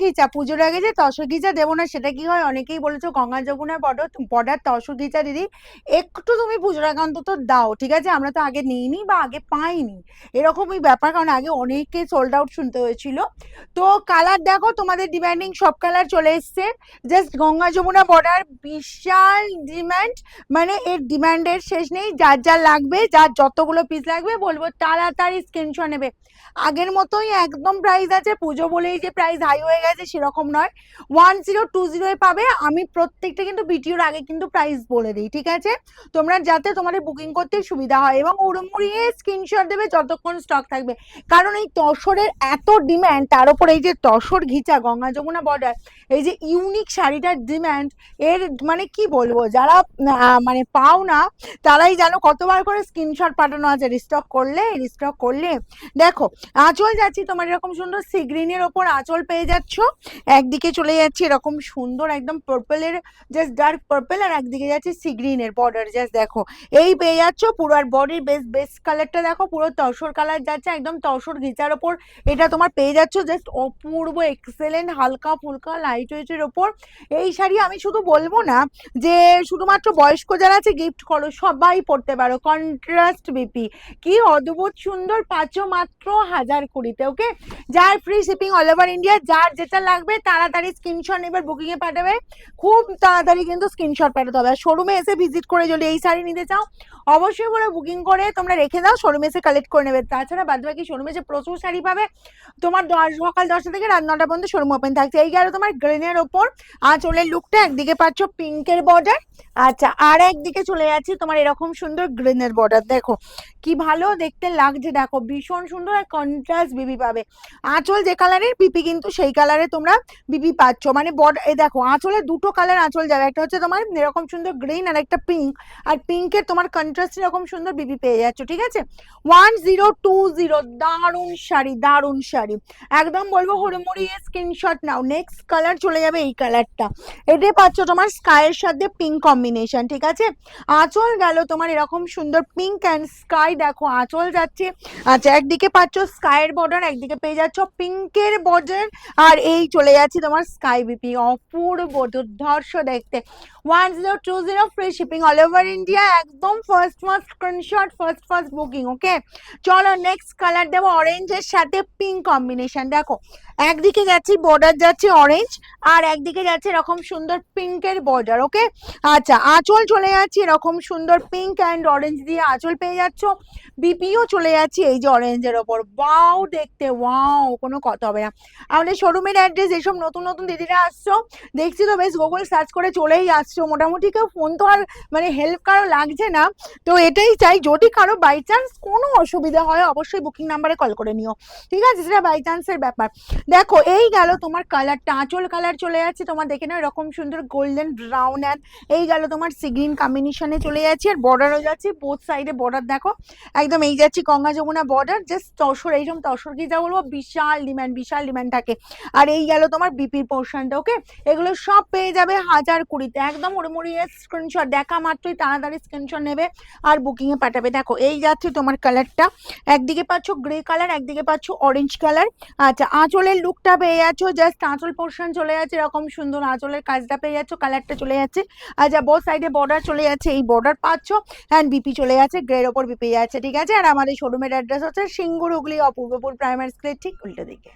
ঘিচা পুজোর আগে যে তসর দেবো না, সেটা কি হয়? অনেকেই বলেছ গঙ্গা যমুনা বর্ডার বর্ডার তসর দিদি, একটু তুমি পুজোর আগে অন্তত দাও, ঠিক আছে? আমরা তো আগে নিইনি বা আগে পাইনি। এরকমই ব্যাপার, কারণ আগে অনেকে সোল্ড আউট শুনতে হয়েছিল। তো কালার দেখো, তোমাদের ডিমান্ডিং সব কালার চলে এসছে। জাস্ট গঙ্গা যমুনা বর্ডার, বিশাল ডিমান্ড মানে এর ডিমান্ডের শেষ নেই। যার যা লাগবে, যার যতগুলো পিস লাগবে, বলব তাড়াতাড়ি স্ক্রিনশট নেবে। আগের মতোই একদম প্রাইস আছে, পুজো বলেই যে প্রাইস হাই হয়ে গেছে সেরকম নয়। ওয়ান জিরো টু জিরোয় পাবে। আমি প্রত্যেকটা কিন্তু বিটিওর আগে কিন্তু প্রাইস বলে দিই, ঠিক আছে? তোমরা যাতে তোমাদের বুকিং করতে সুবিধা হয় এবং উড়মুড়িয়ে স্ক্রিনশট দেবে যতক্ষণ স্টক থাকবে। কারণ এই তসরের এত ডিম্যান্ড তার উপর এই যে তসর ঘিচা, গঙ্গা যমুনা বর্ডার এই যে ইউনিক শাড়িটার ডিম্যান্ড এর মানে কি বলব? যারা মানে পাও না, তারাই জানো কতবার করে স্ক্রিনশট পাঠানো আছে। রিস্টক করলে রিস্টক করলে। দেখো, আঁচল যাচ্ছি তোমার এরকম সুন্দর সি গ্রিনের ওপর আঁচল পেয়ে যাচ্ছ। একদিকে চলে যাচ্ছে এরকম সুন্দর একদম পার্পলের জাস্ট ডার্ক পার্পল আর একদিকে যাচ্ছে সি গ্রিনের বর্ডার জাস্ট দেখো। এই পেয়ে যাচ্ছ পুরো আর বডির বেস বেস কালারটা দেখো, পুরো তসর কালার যাচ্ছে, একদম তসর ঘিচার ওপর। এটা তোমার পেয়ে যাচ্ছ জাস্ট অপূর্ব এক্সেলেন্ট হালকা ফুলকা লাইট ওয়েটের ওপর। এই শাড়ি আমি শুধু বলব না যে শুধুমাত্র বয়স্ক যারা আছে গিফট করো, সবাই পড়তে পারো কন্ট্রাস্ট বিপি কি অদ্ভুত সুন্দর পাঁচও মাত্র হাজার কুড়িতে ওকে যার free shipping all over India যার যেটা লাগবে তাড়াতাড়ি স্ক্রিনশট এবার বুকিং এ পাঠাবে। খুব তাড়াতাড়ি কিন্তু স্ক্রিনশট পাঠাতে হবে। আর শোরুমে এসে ভিজিট করে যদি এই শাড়ি নিতে চাও, অবশ্যই বলে বুকিং করে তোমরা রেখে দাও শোরুমে এসে কালেক্ট করে নেবে। তাছাড়া বাদ বাকি শোরুমে যে প্রচুর শাড়ি পাবে, তোমার দশ, সকাল দশটা থেকে রাত নটা পর্যন্ত শোরুম ওপেন থাকছে। এই গেল তোমার গ্রিনের ওপর। আর আঁচলের লুকটা একদিকে পাচ্ছ পিঙ্কের বর্ডার আচ্ছা আর একদিকে চলে যাচ্ছি তোমার এরকম সুন্দর গ্রিনের বর্ডার দেখো, কি ভালো দেখতে লাগছে। দেখো, ভীষণ সুন্দর আর কন্ট্রাস্ট বিবি পাবে। আঁচল যে কালারের পিপি কিন্তু সেই কালারে তোমরা বিবি পাচ্ছ। মানে বড এই দেখো, আঁচলে দুটো কালার আঁচল যাবে। একটা হচ্ছে তোমার এরকম সুন্দর গ্রিন আর একটা পিঙ্ক আর পিঙ্কের তোমার কন্ট্রাস্ট এরকম সুন্দর বিবি পেয়ে যাচ্ছ, ঠিক আছে? ওয়ান জিরো টু জিরো দারুণ শাড়ি দারুণ শাড়ি। একদম বলব হুড়মুড়ি স্ক্রিনশট নাও। নেক্সট কালার চলে যাবে এই কালারটা এটাই পাচ্ছ তোমার স্কাইয়ের সাথে পিঙ্ক কম্বিনেশন ঠিক আছে? আঁচল গেল তোমার এরকম সুন্দর পিঙ্ক অ্যান্ড স্কাই দেখো, আঁচল যাচ্ছে। আচ্ছা একদিকে পাচ্ছ স্কাইয়ের বর্ডার একদিকে পেয়ে যাচ্ছ পিঙ্কের বর্ডার আর এই চলে যাচ্ছে তোমার স্কাই বিপি অপূর্ব দুর্ধর্ষ দেখতে। One zero two zero free shipping all over India একদম first first screenshot first first booking okay চলো নেক্সট কালার দেবো অরেঞ্জের সাথে পিঙ্ক কম্বিনেশন দেখো। একদিকে যাচ্ছি বর্ডার যাচ্ছে অরেঞ্জ আর একদিকে যাচ্ছে এরকম সুন্দর পিঙ্কের বর্ডার ওকে আচ্ছা আঁচল চলে যাচ্ছে এরকম সুন্দর পিঙ্ক অ্যান্ড অরেঞ্জ দিয়ে আঁচল পেয়ে যাচ্ছ। বিপিও চলে যাচ্ছে এই যে অরেঞ্জের ওপর। ওয়াও দেখতে ওয়াও কোনো কথা হবে না। আমাদের শোরুমের অ্যাড্রেস এইসব নতুন নতুন দিদিরা আসছো। দেখছি তো বেশ গুগল সার্চ করে চলেই আসছো। মোটামুটি কেউ ফোন তো আর মানে হেল্প কারও লাগছে না। তো এটাই চাই, যদি কারও বাই চান্স কোনো অসুবিধা হয়, অবশ্যই বুকিং নাম্বারে কল করে নিও। ঠিক আছে? সেটা বাই চান্সের ব্যাপার। দেখো, এই গেল তোমার কালারটা আঁচল কালার চলে যাচ্ছে তোমার দেখে নাও, এরকম সুন্দর গোল্ডেন ব্রাউন অ্যান্ড এই গেল তোমার সিগ্রিন কম্বিনেশনে চলে যাচ্ছে। আর বর্ডারও যাচ্ছে। বোথ সাইডে বর্ডার দেখো। একদম এই যাচ্ছি গঙ্গা যমুনা বর্ডার জাস্ট তসর, এইরকম তসর কি যা বলব? বিশাল ডিম্যান্ড বিশাল ডিমান্ড থাকে। আর এই গেল তোমার বিপির পোর্শনটা ওকে এগুলো সব পেয়ে যাবে হাজার কুড়িতে। একদম উড়মুড়িয়ে স্ক্রিনশট দেখা মাত্রই তাড়াতাড়ি স্ক্রিনশট নেবে আর বুকিং এ পাঠাবে। দেখো, এই যাচ্ছে তোমার কালারটা একদিকে পাচ্ছ গ্রে কালার একদিকে পাচ্ছ অরেঞ্জ কালার আচ্ছা আঁচলের লুকটা পেয়ে যাচ্ছ জাস্ট আঁচল পোর্শন চলে যাচ্ছে, এরকম সুন্দর আঁচলের কাজটা পেয়ে যাচ্ছ কালারটা চলে যাচ্ছে। আচ্ছা বোথ সাইডে বর্ডার চলে যাচ্ছে, এই বর্ডার পাচ্ছ অ্যান্ড বিপি চলে যাচ্ছে গ্রের ওপর বিপি যাচ্ছে, ঠিক আছে? আর আমাদের শোরুমের অ্যাড্রেস হচ্ছে সিঙ্গুর হুগলি, অপূর্বপুর প্রাইমারি স্কুলের ঠিক উল্টো দিকে।